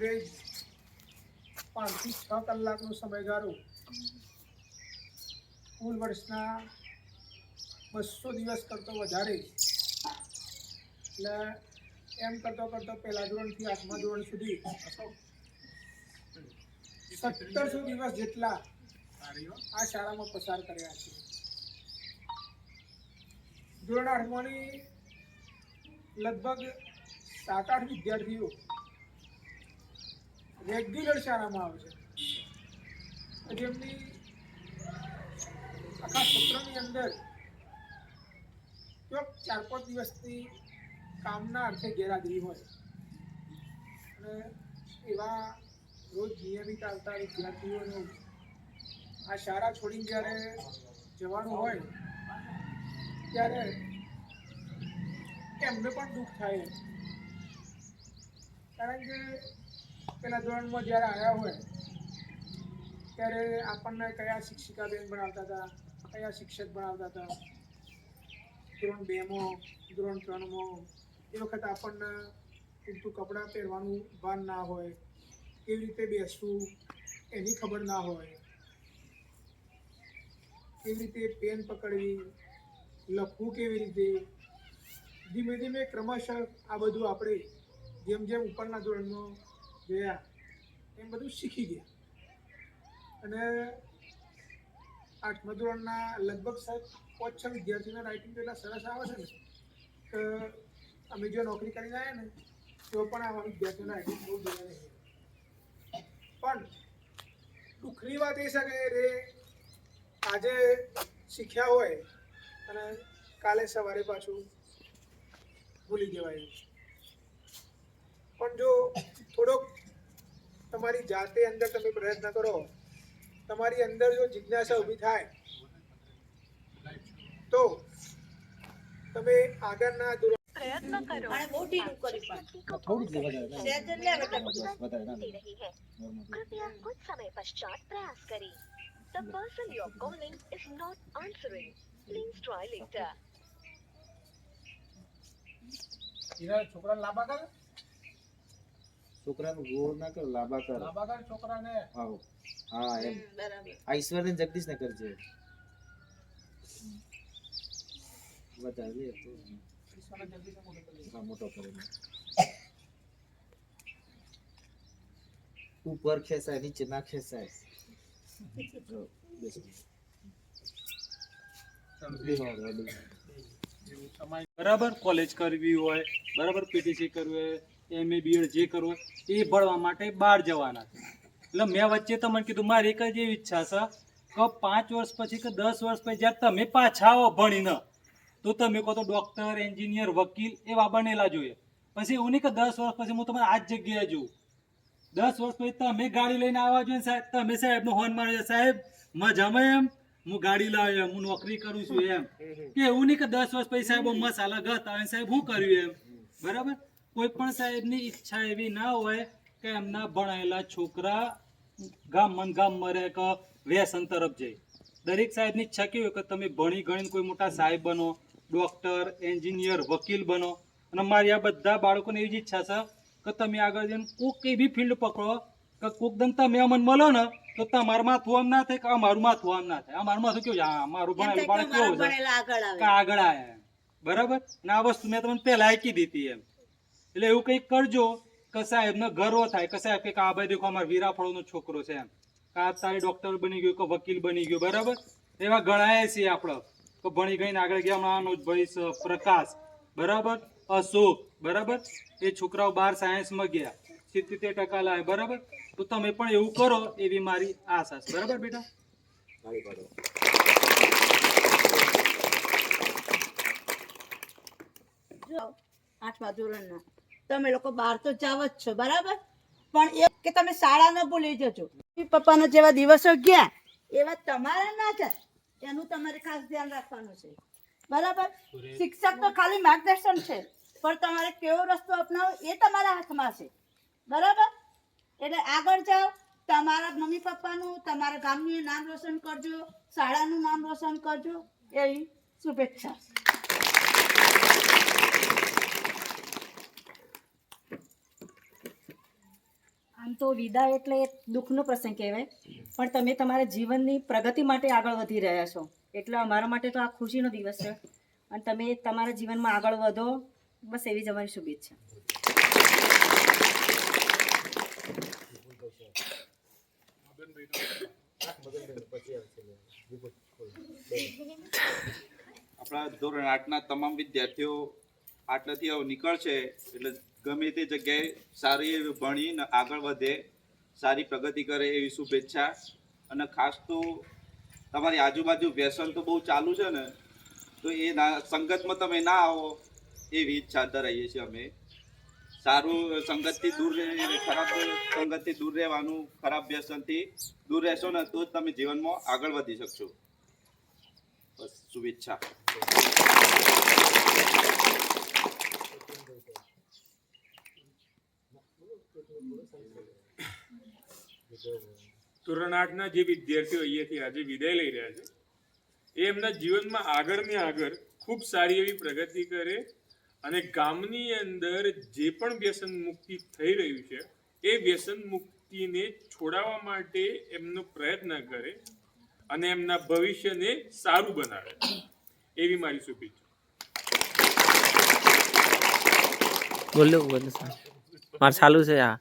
Average પાંચથી છ કલાકનો સમયગાળો કુલ વર્ષના બસો દિવસ કરતો વધારે. એટલે એમ કરતો કરતો પહેલા ધોરણથી આઠમા ધોરણ સુધી સત્તરસો દિવસ જેટલા આ શાળામાં પસાર કર્યા છે. ધોરણ આઠમાની લગભગ સાત આઠ વિદ્યાર્થીઓ રેગ્યુલર શાળામાં આવે છે. જેમની આખા સત્રની અંદર ચોક ચાર પાંચ દિવસની કામના અર્થે ગેરહાજરી હોય. અને એવા રોજ નિયમિત આવતા વિદ્યાર્થીઓનું આ શાળા છોડીને જ્યારે જવાનું હોય, ત્યારે એમને પણ દુઃખ થાય. કારણ કે પેલા ધોરણમાં જ્યારે આવ્યા હોય, ત્યારે આપણને કયા શિક્ષિકા બેન ભણાવતા હતા, કયા શિક્ષક ભણાવતા હતા? ધોરણ બેમાં, ધોરણ ત્રણમાં, એ વખત આપણને પૂરતું કપડાં પહેરવાનું ભાન ના હોય, કેવી રીતે બેસવું એની ખબર ના હોય. કેવી રીતે પેન પકડવી, લખવું કેવી રીતે? ધીમે ધીમે ક્રમશઃ આ બધું આપણે જેમ જેમ ઉપરના ધોરણમાં ગયા, એમ બધું શીખી ગયા. અને આઠમા ધોરણના લગભગ સાહેબ પાંચ છ વિદ્યાર્થીઓના રાઇટિંગ તો એટલા સરસ આવે છે ને. કે અમે જો નોકરી કરીને આવ્યા ને, તો પણ આવા વિદ્યાર્થીઓના રાઇટિંગ બહુ જોયા નહીં પણ દુઃખની વાત એ છે કે રે, આજે શીખ્યા હોય અને કાલે સવારે પાછું ભૂલી જવાય. પણ જો થોડોક તમારી જાતે અંદર તમે પ્રયત્ન કરો. તમારી અંદર જો જિજ્ઞાસા ઊભી થાય તો તમે આગળના પ્રયત્ન કૃપયા કુછ સમય પશ્ચાત પ્રયાસ કરી. The person you're calling is not answering. Please try later. છોકરા લાંબા કરે. છોકરાનું ગોળ ના કર લાંબા કર. લાંબા કર છોકરાને. આવો. હા એમ. બરાબર. ને જગદીશ ને કરજે. વધારે તો. મોટો હા મોટો કરીને ઉપર ખેંચાય નીચે ના ખેંચાય. બરાબર? કોલેજ કરવી હોય બરાબર? પીટીસી કરવી હોય. એમએ બીએડ જે કરવું એ ભણવા માટે બહાર જવાના છે. એટલે મેં વચ્ચે તમને કીધું, મારી એક જ એવી ઈચ્છા છે કે પાંચ વર્ષ પછી કે દસ વર્ષ પછી જ્યારે તમે પાછા આવો ભણીને, તો તમે કહો તો ડૉક્ટર એન્જિનિયર વકીલ એવા બનેલા જોઈએ. પછી એવું નહીં કે દસ વર્ષ પછી હું તમારે આ જ જગ્યાએ જોઉં. દસ વર્ષ પછી તમે ગાડી લઈને આવવા જોઈએ સાહેબ, તમે સાહેબનો હોર્ન મારે સાહેબ, મજામાં એમ? હું ગાડી લાવ્યો એમ, હું નોકરી કરું છું એમ. કે એવું નહીં કે દસ વર્ષ પછી સાહેબ મસાલા ગત આવે સાહેબ, હું કર્યું એમ? બરાબર? કોઈ પણ સાહેબની ઈચ્છા એવી ના હોય કે એમના ભણાયેલા છોકરા ગામ મન ગામ મરે કે વ્યસન તરફ જાય. દરેક સાહેબની ઈચ્છા કેવી હોય કે તમે ભણી ગણીને કોઈ મોટા સાહેબ બનો ડૉક્ટર એન્જિનિયર વકીલ બનો. અને મારી આ બધા બાળકોને એવી જ ઈચ્છા છે કે તમે આગળ જઈને કોઈક એવી ફિલ્ડ પકડો કે કોઈક દમ તમે અમને મળો ને તો તમારું માથું આમ ના થાય કે અમારું માથું આમ ના થાય. અમારું માથું કેવું છે? મારું ભણેલું બાળક કેવું છે? આગળ આવે. બરાબર? ને આ વસ્તુ મેં તમને પહેલા આકી દીધી એમ. એટલે એવું કંઈક કરજો કે સાહેબને ગર્વ થાય કે સાહેબ કે આ ભાઈ દેખો અમારા વીરાફળોનો છોકરો છે એમ. કે આ તારી ડોક્ટર બની ગયો કે વકીલ બની ગયો બરાબર? એવા ગણાય છે આપણે. તો ભણી ગઈને આગળ ગયા હમણાં આનો જ ભાઈ પ્રકાશ. બરાબર? અશોક. બરાબર? એ છોકરાઓ બાર સાયન્સમાં ગયા. સિત્તેર ટકા લાવે બરાબર? તો તમે પણ એવું કરો એવી મારી આશા છે. બરાબર બેટા? આઠમા ધોરણના. તમે લોકો બહાર તો જાવ જ છો બરાબર? પણ એ કે તમે શાળા ન ભૂલી જજો. પપ્પાના જેવા દિવસો ગયા એવા તમારે ના જાય એનું તમારે ખાસ ધ્યાન રાખવાનું છે. બરાબર? શિક્ષક તો ખાલી માર્ગદર્શન છે પણ તમારે કેવો રસ્તો અપનાવો એ તમારા હાથમાં છે. બરાબર? એટલે આગળ જાઓ તમારા મમ્મી પપ્પાનું તમારા ગામનું નામ રોશન કરજો શાળાનું નામ રોશન કરજો. એવી શુભેચ્છા. આમ તો વિદાય એટલે દુઃખનો પ્રસંગ કહેવાય. પણ તમે તમારા જીવનની પ્રગતિ માટે આગળ વધી રહ્યા છો. એટલે અમારા માટે તો આ ખુશીનો દિવસ છે. અને તમે તમારા જીવનમાં આગળ વધો. બસ એવી જ અમારી શુભેચ્છા. આપણા ધોરણ આઠના તમામ વિદ્યાર્થીઓ આટલાથી નીકળશે એટલે ગમે તે જગ્યાએ સારી એવી ભણીને આગળ વધે, સારી પ્રગતિ કરે એવી શુભેચ્છા. અને ખાસ તો તમારી આજુબાજુ વ્યસન તો બહુ ચાલુ છે ને, તો એ ના, સંગતમાં તમે ના આવો એવી ઈચ્છા ધરાવીએ છીએ અમે. સારું સંગતથી દૂર ખરાબ સંગતથી દૂર રહેવાનું, ખરાબ વ્યસનથી દૂર રહેશો ને તો જ તમે જીવનમાં આગળ વધી શકશો. બસ, શુભેચ્છા. ધોરણ આઠના જે વિદ્યાર્થીઓ અહીંયાથી આજે વિદાય લઈ રહ્યા છે, એ એમના જીવનમાં આગળ ને આગળ ખૂબ સારી એવી પ્રગતિ કરે અને ગામની અંદર જે પણ વ્યસન મુક્તિ થઈ રહ્યું છે, એ વ્યસન મુક્તિને છોડાવવા માટે એમનો પ્રયત્ન કરે અને એમના ભવિષ્યને સારું બનાવે. એવી મારી શુભેચ્છા. બોલો બોલો, સર. ચાલુ છે આ.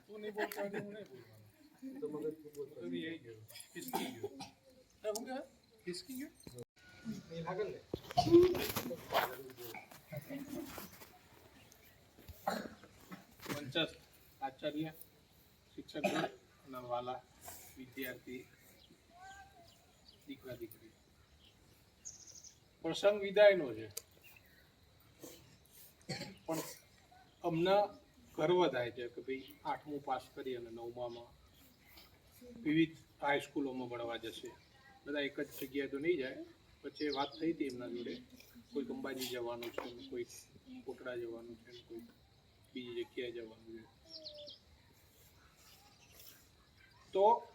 આચાર્ય શિક્ષક અને વાલા વિદ્યાર્થી દીકરા દીકરી. પ્રસંગ વિદાયનો છે. પણ અમને ગર્વ થાય છે કે ભાઈ આઠમું પાસ કરી અને નવમામાં વિવિધ હાઈસ્કૂલોમાં ભણવા જશે. બધા એક જ જગ્યાએ તો નહીં જાય. પછી વાત થઈ હતી એમના જોડે. કોઈ અંબાજી જવાનું છે કોઈક કોઈ કોટડા જવાનું છે કોઈક કોઈ બીજી જગ્યાએ જવાનું છે. તો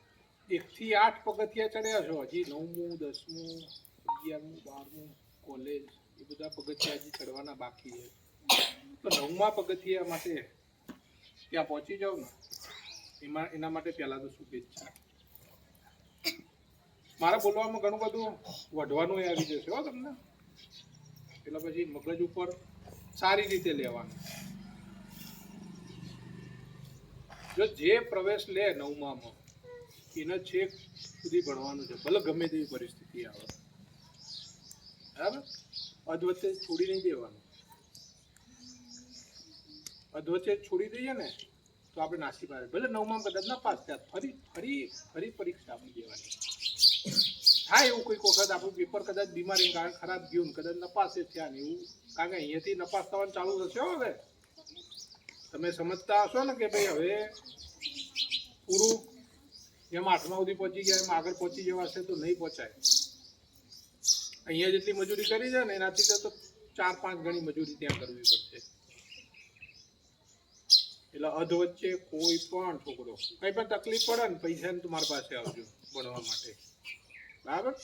એકથી આઠ પગથિયા ચડ્યા છો? હજી નવમું, દસમું, અગિયારમું, બારમું, કોલેજ એ બધા પગથિયા હજી ચડવાના બાકી છે. તો નવમા પગથિયા માટે ત્યાં પહોંચી જાવ ને, એમાં, એના માટે પહેલાં તો શુભેચ્છા. મારા બોલવામાં ઘણું બધું વઢવાનું એ આવી જશે, હો તમને? એટલે પછી મગજ ઉપર સારી રીતે લેવાનું. જો જે પ્રવેશ લે નવમામાં, એને છેક સુધી ભણવાનું છે. ભલે ગમે તેવી પરિસ્થિતિ આવે. બરાબર? અધવચ્ચે છોડી નહીં દેવાનું. અધવચ્ચે છોડી દઈએ ને, તો આપણે નાસી પાડે ભલે નવમાં કદાચ ના પાસ થયા, ફરી ફરી ફરી પરીક્ષા આપી દેવાની. થાય એવું કોઈક વખત, આપણું પેપર કદાચ બીમારી કારણ ખરાબ ગયું કદાચ નપાસ થયા ને એવું. કારણ કે અહીંયાથી નપાસ થવાનું ચાલુ થશે હવે. તમે સમજતા હશો ને કે ભાઈ હવે પૂરું જેમ આઠમા સુધી પહોંચી ગયા, એમ આગળ પહોંચી જવાશે તો નહીં પહોંચાય. અહીંયા જેટલી મજૂરી કરી છે ને, એનાથી તો ચાર પાંચ ગણી મજૂરી ત્યાં કરવી પડશે. એટલે અધ વચ્ચે કોઈ પણ છોકરો, કઈ પણ તકલીફ પડે ને પૈસા ને તમારી પાસે આવજો ભણવા માટે. બરાબર?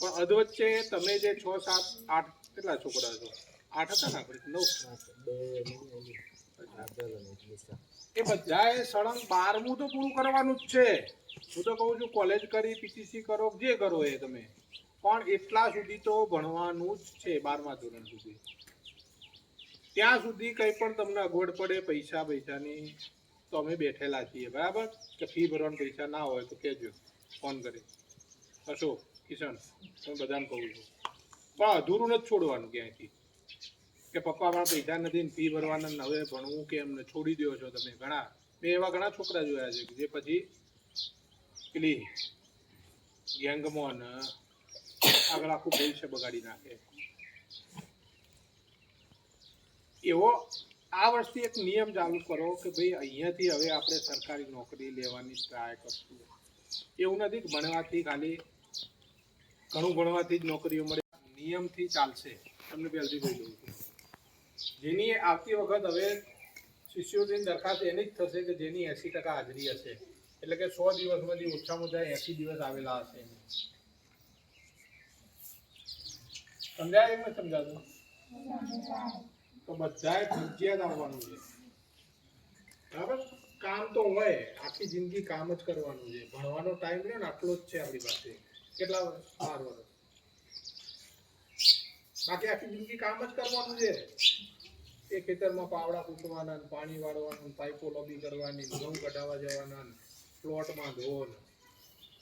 પણ અધ વચ્ચે તમે જે છ, સાત, આઠ, કેટલા છોકરા છો? આઠ હતા ને આપણે? નવ. એ બધાએ સળંગ બારમું તો પૂરું કરવાનું જ છે. હું તો કહું છું કોલેજ કરી પીટીસી કરો, જે કરો એ તમે. પણ એટલા સુધી તો ભણવાનું જ છે બારમા ધોરણ સુધી. ત્યાં સુધી કંઈ પણ તમને અગવડ પડે પૈસા, પૈસાની, તો અમે બેઠેલા છીએ, બરાબર? કે ફી ભરવાના પૈસા ના હોય તો કહેજો, ફોન કરી. અશોક કિશન, તમે બધાને કહું છું. પણ અધૂરું નથી છોડવાનું ક્યાંયથી? કે પપ્પા, મારા પૈસા નથી ને ફી ભરવાના હવે ભણવું કે એમને છોડી દો છો તમે? ઘણા, મેં એવા ઘણા છોકરા જોયા છે કે જે પછી પેલી ગેંગમાં આગળ આખું ભવિષ્ય બગાડી નાખે. એવો આ વર્ષથી એક નિયમ ચાલુ કરો કે ભાઈ અહીંયાથી હવે આપણે સરકારી નોકરી લેવાની ટ્રાય કરશું. એવું નથી કે ભણવાથી ખાલી ઘણું ભણવાથી જ નોકરીઓ મળે. નિયમથી ચાલશે. તમને પહેલથી કહી દઉં છું. જેની આવતી વખત હવે શિષ્યોની દરખાસ્ત એની જ થશે કે જેની એંસી ટકા હાજરી હશે. એટલે કે સો દિવસમાંથી ઓછામાં ઓછા એંસી દિવસ આવેલા હશે સમજાય એમ સમજાતું? તો બધાએ ફરજિયાત આવવાનું છે. બરાબર? કામ તો હોય, આખી જિંદગી કામ જ કરવાનું છે. ભણવાનો ટાઈમ રહ્યો ને, આટલો જ છે આપણી પાસે. કેટલા વર્ષ? બાર વર્ષ. બાકી આખી જિંદગી કામ જ કરવાનું છે. એ ખેતરમાં પાવડા કૂટવાના પાણી વાળવાનું પાઇપો લોબી કરવાની, ઘઉં કઢાવવા જવાના પ્લોટમાં ધોન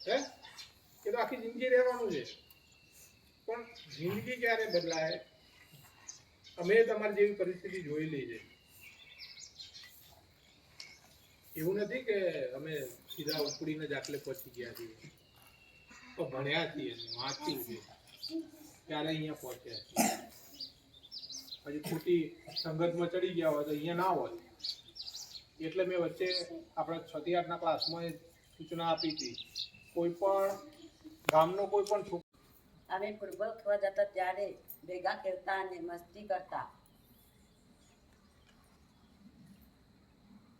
હે? એ તો આખી જિંદગી રહેવાનું છે. પણ જિંદગી ક્યારે બદલાય? અમે તમારી જેવી પરિસ્થિતિ જોઈ લઈ છે એવું નથી કે અમે સીધા ઉપડીને આટલે પહોંચી ગયા છીએ. તો ભણ્યા છીએ વાંચ્યું છે ત્યારે અહીંયા પહોંચ્યા છીએ. હજી ખોટી સંગતમાં ચડી ગયા હોય તો અહીંયા ના હોય. એટલે મેં વચ્ચે આપણા છથી આઠના ક્લાસમાં સૂચના આપી હતી. કોઈ પણ ગામનો કોઈ પણ છોકરો અમે ફૂટબોલ ખેલવા જતા ત્યારે ભેગા ખેલતા અને મસ્તી કરતા.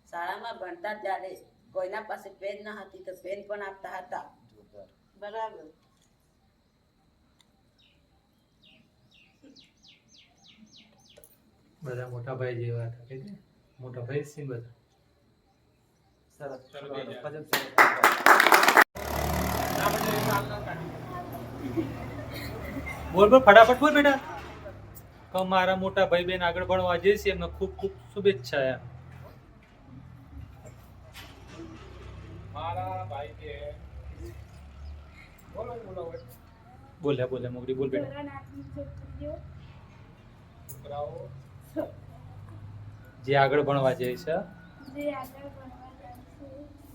શાળામાં ભણતા ત્યારે કોઈના પાસે પેન ન હતી તો પેન પણ આપતા હતા. બરાબર. બધા મોટા ભાઈ જેવા હતા કે મોટા ભાઈ છે બધા? સરસ. ચલો, ભજન જય સરસ. બોલ બોલ ફટાફટ બોલ બેટા. તો મારા મોટા ભાઈ બેન આગળ ભણવા જઈએ છીએ એમને ખૂબ ખૂબ શુભેચ્છા એમ. મારા ભાઈ બોલો બોલો. બોલ્યા બોલ્યા મોગરી બોલ બેટા. છોકરાઓ. જે આગળ ભણવા જાય છે જે આગળ ભણવા જાય છે.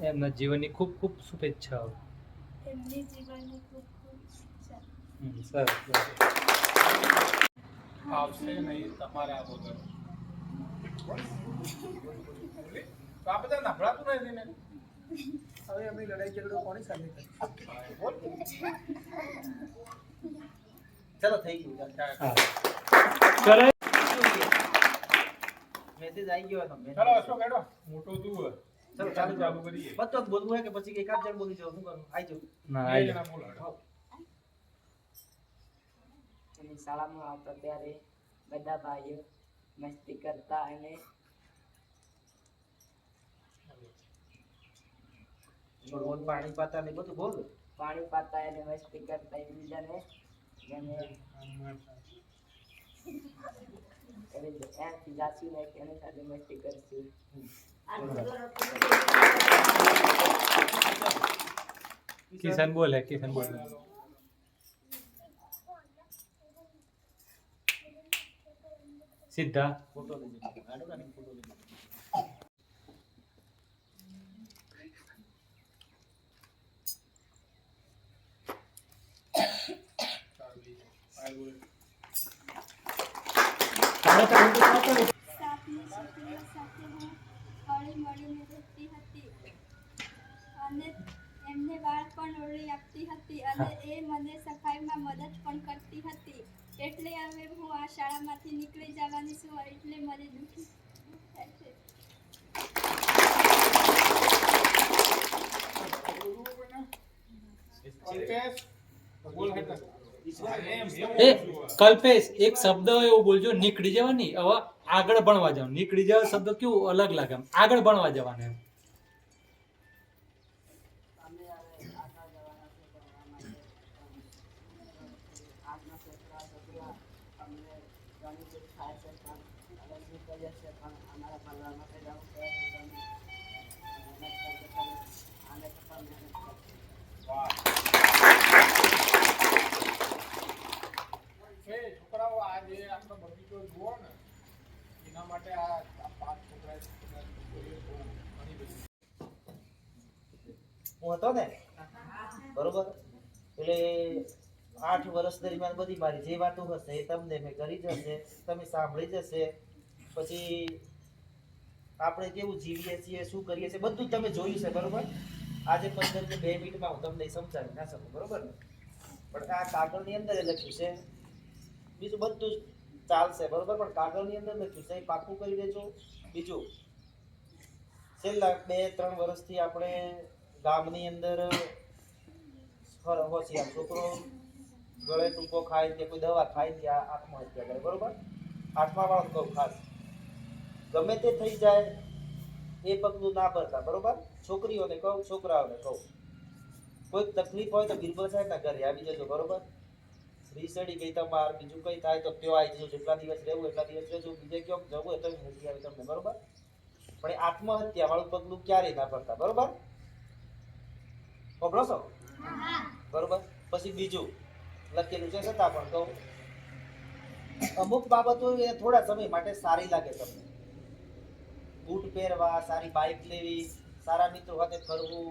એમના જીવનની ખૂબ ખૂબ શુભેચ્છાઓ. એમની જીવનની ખૂબ ખૂબ શિક્ષા હમ, સરસ સરસ. આવશે નહીં તમારા વગર તો. આ બધા નભળાતું નથી ને? હવે અમે લડાઈ ઝઘડો કોની સાથે ચલો થઈ ગયું ચાલ. હા. મેસેજ આવી ગયો તમને ચલો અશોક હેડો. મોટો તું હે. ચલો ચાલુ ચાલુ કરીએ. જ બોલવું હોય કે પછી એકાદ જણ બોલી જાવ શું કરું આવી જાવ ના આવી બોલો હેડો. અને શાળામાં આવતા ત્યારે બધા ભાઈઓ મસ્તી કરતા અને પાણી પાતા ને બધું બોલ? પાણી પાતા અને મસ્તી કરતા એકબીજાને અને એને સાથે મસ્તી કરતી કિશન બોલે કિશન બોલે. અને એમને વાળ પણ ઓળી આપતી હતી અને એ મને સફાઈમાં મદદ પણ કરતી હતી. એટલે હવે હું આ શાળામાંથી નીકળી જવાની છું એટલે મને દુઃખી એ કલ્પેશ, એક શબ્દ એવો બોલજો, નીકળી જવાની, હવે આગળ ભણવા જવાનું નીકળી જવા શબ્દ કેવું અલગ લાગે આગળ ભણવા જવાનું એમ અમે હવે આગળ જવાના છે ભણવા માટે આજના છોકરા છોકરા અમને ઘણી દુઃખ થાય છે પણ હવે શું કરીએ છીએ પણ અમારા ભણવા માટે જવું છે તો તમે મહેનત કરજો તમે આને તો પણ મહેનત કરજો એ છોકરાઓ જે આપણો બગીચો જુઓ ને, એના માટે આ પાંચ છોકરા હું હતો ને? બરોબર? એટલે આઠ વર્ષ દરમિયાન બધી મારી જે વાતો હશે એ તમને મેં કરી જશે, તમે સાંભળી જશે. પછી આપણે કેવું જીવીએ છીએ, શું કરીએ છીએ, બધું તમે જોયું છે, બરોબર? આજે પંદર બે મિનિટમાં હું તમને સમજાવી ના શકું, બરોબર? ને પણ આ કાગળની અંદર લખ્યું છે બીજું બધું જ ચાલશે, બરોબર? પણ કાગળની અંદર લખ્યું છે પાકું કરી દેજો. બીજું, છેલ્લા બે, ત્રણ વર્ષથી આપણે ગામની અંદર હોશિયાર છોકરો ગળે ટૂંકો ખાય કે કોઈ દવા ખાય કે આત્મહત્યા કરે, બરોબર? આઠમા વાળો કહું ખાસ. ગમે તે થઈ જાય, એ પગલું ના ભરતા, બરોબર? છોકરીઓને કહું, છોકરાઓને કહું. કોઈ તકલીફ હોય તો બિરબલ સાહેબના ઘરે આવી જજો, બરોબર? રીસડી ગઈ તમાર બીજું કઈ થાય તો ત્યો આવી જજો, જેટલા દિવસ રહેવું એટલા દિવસ રહેજો, બીજે ક્યાંક જવું હોય તો મૂકી આવી તમને, બરોબર? પણ આત્મહત્યા વાળું પગલું ક્યારેય ના ભરતા, બરોબર? ખબરો છો? બરોબર? પછી બીજું લખેલું છે છતાં પણ કહું. અમુક બાબતો એ થોડા સમય માટે સારી લાગે તમને. બૂટ પહેરવા, સારી બાઇક લેવી, સારા મિત્રો સાથે ફરવું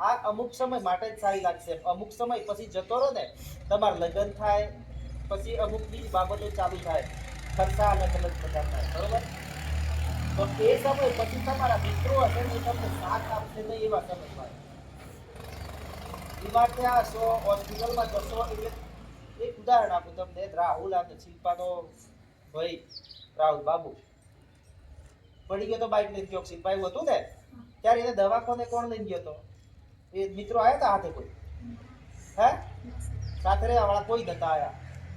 આ અમુક સમય માટે જ સારી લાગશે. અમુક સમય પછી જતો રહો ને, તમારા લગ્ન થાય, પછી અમુક બીજી બાબતો ચાલુ થાય. ખર્ચા અલગ અલગ થાય. બરોબર? તો એ સમય પછી તમારા મિત્રો હશે ને તમને સાથ આપશે નહીં એવા સમય થાય બીમાર થયા હશો, હોસ્પિટલમાં જશો, એટલે એક ઉદાહરણ આપું તમને. રાહુલ અને શિલ્પાનો ભાઈ, રાહુલ બાબુ. પડી ગયો તો બાઇક લઈને ગયો. શિલ્પા એવું હતું ને, ત્યારે એને દવાખાને કોણ લઈને ગયો હતો એ મિત્રો આવ્યા હતા હાથે કોઈ? હે? સાથે રહેવાવાળા કોઈ નતા આવ્યા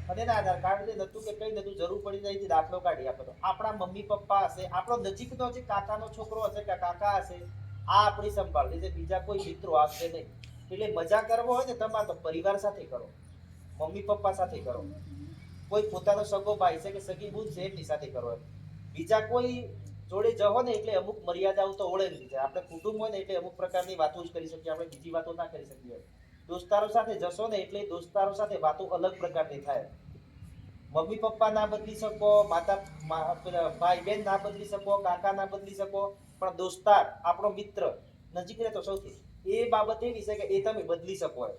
અને એના આધાર કાર્ડ જે નતું કે કઈ નતું, જરૂર પડી જાય દાખલો કાઢી આપે તો. આપણા મમ્મી પપ્પા હશે, આપણો નજીકનો જે કાકાનો છોકરો હશે કે કાકા હશે, આ આપણી સંભાળ લીધે બીજા કોઈ મિત્રો આવશે નહીં. એટલે મજા કરવો હોય ને તમારે તો પરિવાર સાથે કરો. મમ્મી પપ્પા સાથે કરો. કોઈ પોતાનો સગો ભાઈ છે કે સગી બુન છે, એમની સાથે કરો બીજા કોઈ જોડે ને એટલે અમુક મર્યાદાઓ તો ઓળેલી છે આપણે કુટુંબ હોય ને એટલે અમુક પ્રકારની વાતો જ કરી શકીએ. આપણે બીજી વાતો ના કરી શકીએ. દોસ્તારો સાથે જશો ને એટલે દોસ્તારો સાથે વાતો અલગ પ્રકારની થાય. મમ્મી પપ્પા ના બદલી શકો, માતા ભાઈ બહેન ના બદલી શકો, કાકા ના બદલી શકો. પણ દોસ્તાર, આપણો મિત્ર, નજીક રહેતો સૌથી, એ બાબત એવી છે કે એ તમે બદલી શકો એમ.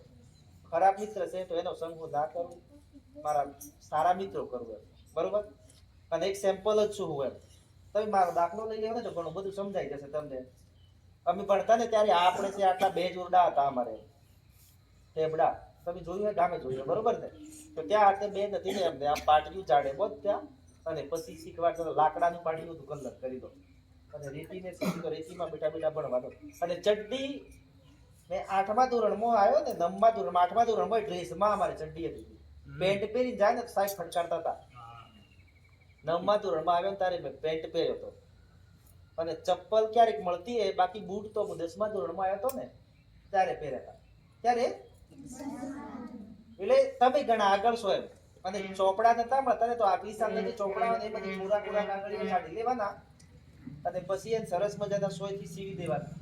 ખરાબ મિત્ર છે તો એનો સંગ હું ના કરું. મારા સારા મિત્રો કરું એમ. બરોબર? અને એક સેમ્પલ જ છું હું એમ. તમે મારો દાખલો લઈ લેવો ને ઘણું બધું સમજાઈ જશે તમને. અમે ભણતા ને ત્યારે આપણે છે આટલા બે જોરડા હતા અમારે. ટેબડા તમે જોયું હોય ગામે જોયું બરોબર ને? તો ત્યાં આટલે બે નથી ને એમને આ પાટિયું ચાડે બોધ ત્યાં અને પછી શીખવા તો લાકડાનું પાટિયું હતું કલર કરી દો. અને રેતીને શીખી દો રેતીમાં બેઠા બેઠા ભણવાનો અને ચડ્ડી મેં આઠમા ધોરણમાં આવ્યો ને નવમા ધોરણમાં આઠમા ધોરણમાં ડ્રેસમાં અમારે ચડ્ડી હતી. પેન્ટ પહેરી જાય ને સાહેબ ફટકારતા હતા. નવમા ધોરણમાં આવ્યો ત્યારે મેં પેન્ટ પહેર્યો હતો. અને ચપ્પલ ક્યારેક મળતી હોય બાકી બૂટ તો હું દસમા ધોરણમાં આવ્યો હતો ને, ત્યારે પહેર્યા હતા. ત્યારે એટલે તમે ઘણા આગળ છો એમ. અને ચોપડા નતા મળતા ને તો આગલી સામે ચોપડા એ બધી પૂરા પૂરા કાગળિયા કાઢી લેવાના. અને પછી એને સરસ મજાના સોયથી સીવી દેવાના.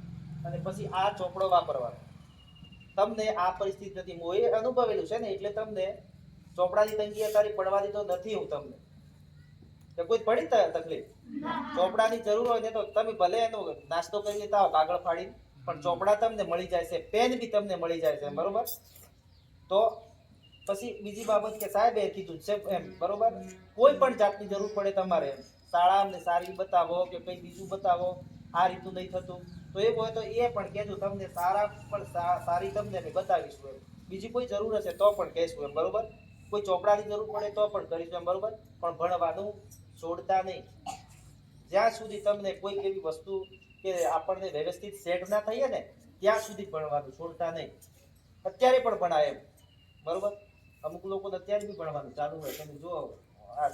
અને પછી આ ચોપડો વાપરવાનો. તમને આ પરિસ્થિતિ નથી હું એ અનુભવેલું છે ને, એટલે તમને ચોપડાની તંગી અત્યારે પડવા દીધો નથી હું તમને. કે કોઈ પડી તકલીફ? ચોપડાની જરૂર હોય ને તો તમે ભલે એનો નાસ્તો કરી લેતા હો, કાગળ ફાડીને, પણ ચોપડા તમને મળી જાય છે, પેન બી તમને મળી જાય છે બરોબર? તો પછી બીજી બાબત કે સાહેબે કીધું છે, એમ, બરોબર? કોઈ પણ જાતની જરૂર પડે તમારે શાળા અમને સારી બતાવો કે કંઈ બીજું બતાવો, આ રીતનું નહીં થતું. તો એ હોય તો એ પણ કહેજો, તમને સારા પણ સારી તમને બતાવીશું, એમ. બીજી કોઈ જરૂર હશે તો પણ કહેશું, એમ, બરોબર? કોઈ ચોપડાની જરૂર પડે તો પણ કરીશું, એમ, બરોબર? પણ ભણવાનું છોડતા નહીં. જ્યાં સુધી તમને કોઈ એવી વસ્તુ કે આપણને વ્યવસ્થિત સેટ ના થઈએ ને, ત્યાં સુધી ભણવાનું છોડતા નહીં. અત્યારે પણ ભણાય એમ. બરોબર? અમુક લોકોને અત્યારે બી ભણવાનું ચાલુ હોય. તમે જુઓ, આ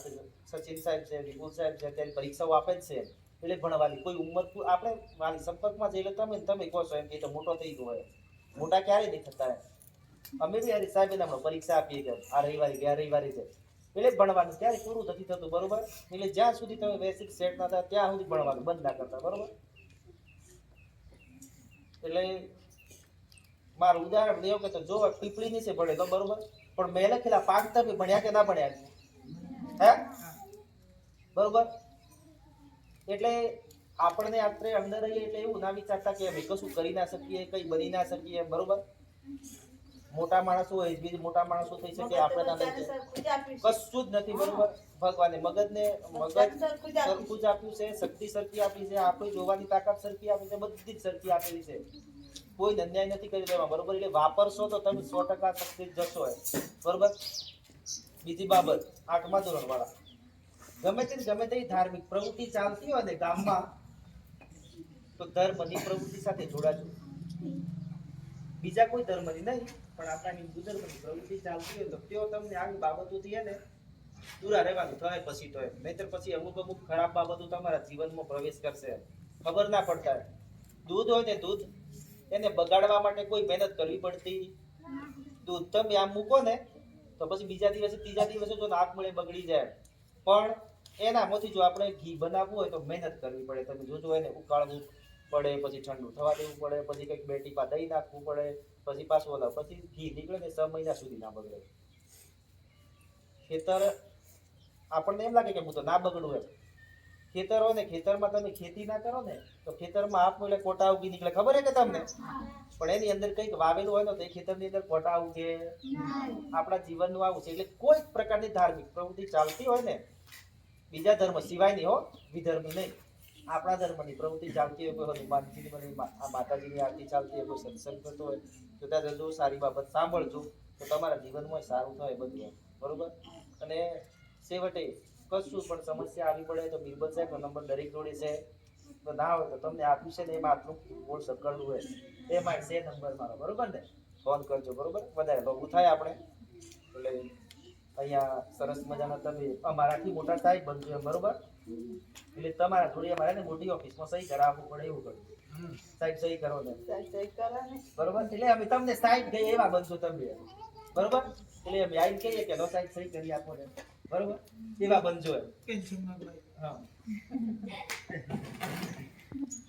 સચિન સાહેબ છે, વિપુલ સાહેબ છે, અત્યારે પરીક્ષાઓ આપે જ છે. એટલે ભણવાની કોઈ ઉંમર આપણે મારી સંપર્કમાં જઈને તમે તમે કહો છો એમ કે તો મોટો થઈ ગયો હોય. મોટા ક્યારે નહીં થતા અમે બી યાર સાહેબ હમણાં પરીક્ષા આપીએ કે આ રવિવારે, ગયા રવિવારે છે. એટલે ભણવાનું ત્યારે પૂરું નથી થતું, બરોબર? એટલે જ્યાં સુધી તમે બેસિક સેટ ના થાય ત્યાં સુધી ભણવાનું, બંધ ના કરતા, બરોબર? એટલે મારું ઉદાહરણ દેવો કે તો જો પીપળી નીચે ભણે તો બરોબર, પણ મેં લખેલા પાક તમે ભણ્યા કે ના ભણ્યા? હે? બરોબર? એટલે આપણને આપણે અંદર રહીએ એટલે એવું ના વિચારતા કે અમે કશું કરી ના શકીએ, કઈ બની ના શકીએ, બરોબર? મોટા માણસો હોય બીજી મોટા માણસો થઈ શકે આપણે ત્યાં કશું જ નથી બરોબર? ભગવાને મગજને મગજ સરખું જ આપ્યું છે શક્તિ સરખી આપી છે આપણે જોવાની તાકાત સરખી આપી છે બધી જ સરખી આપેલી છે. કોઈ અન્યાય નથી કરી દેવા બરોબર? એટલે વાપરશો તો તમે સો ટકા શક્તિ જશો બરોબર? બીજી બાબત આઠમા ધોરણ વાળા ગમે તે ગમે તે ધાર્મિક પ્રવૃત્તિ ચાલતી હોય ને ગામમાં તો ધર્મની પ્રવૃત્તિ સાથે જોડાજો. બીજા કોઈ ધર્મની નહીં. પણ આપણાની હિન્દુ પ્રવૃત્તિ ચાલતી હોય તો તેઓ તમને આવી બાબતોથી હે ને દૂરા રહેવાનું થાય પછી તો નહીતર પછી અમુક અમુક ખરાબ બાબતો તમારા જીવનમાં પ્રવેશ કરશે ખબર ના પડતા. દૂધ હોય ને દૂધ, એને બગાડવા માટે કોઈ મહેનત કરવી પડતી. દૂધ તમે આમ મૂકો ને, તો પછી બીજા દિવસે, ત્રીજા દિવસે જો નાક મળે બગડી જાય. પણ એનામાંથી જો આપણે ઘી બનાવવું હોય તો મહેનત કરવી પડે. તમે જોજો એને ઉકાળવું પડે, પછી ઠંડુ થવા દેવું પડે, પછી કંઈક બે ટીપા દહીં નાખવું પડે. પછી પાછું ઓલા, પછી ઘી નીકળે ને છ મહિના સુધી ના બગડે. ખેતર, આપણને એમ લાગે કે હું તો ના બગડું એમ. ખેતર હોય ને, ખેતરમાં તમે ખેતી ના કરો ને, તો ખેતરમાં આપ એટલે કોટા ઉગી નીકળે. ખબર છે કે તમને? પણ એની અંદર કંઈક વાવેલું હોય ને, તો એ ખેતરની અંદર કોટા ઉગે. આપણા જીવનનું આવું છે. એટલે કોઈ પ્રકારની ધાર્મિક પ્રવૃત્તિ ચાલતી હોય ને, બીજા ધર્મ સિવાયની હો, વિધર્મી નહીં. આપણા ધર્મની પ્રવૃત્તિ ચાલતી હોય, કોઈ હનુમાનજીની બની આ માતાજીની આરતી ચાલતી હોય, કોઈ સત્સંગ થતો હોય, તો ત્યાં જજો સારી બાબત સાંભળજો, તો તમારા જીવનમાં સારું થાય બધું. બરોબર? અને છેવટે, કશું પણ સમસ્યા આવી પડે તો બિરબલ સાહેબનો નંબર દરેક જોડે છે. તો ના હોય તો તમને આપ્યું છે ને એમાં આટલું વોટ્સઅપ કરવું હોય. એમાં છે નંબર મારો. બરોબર ને? ફોન કરજો, બરોબર? વધારે બહુ થાય આપણે? એટલે અહીંયા સરસ મજાના તમે અમારાથી મોટા સાહેબ બનજો બરોબર? એટલે તમારા જોડી અમારે ને મોટી ઓફિસમાં સહી કરાવવું પડે એવું કરું સાહેબ સહી કરો ને. બરોબર? એટલે અમે તમને સાહેબ કહીએ એવા બનશો તમે બરોબર? એટલે અમે આઈ કહીએ કે નો સાહેબ સહી કરી આપો ને. બરોબર? એવા બનજો એમ. હા.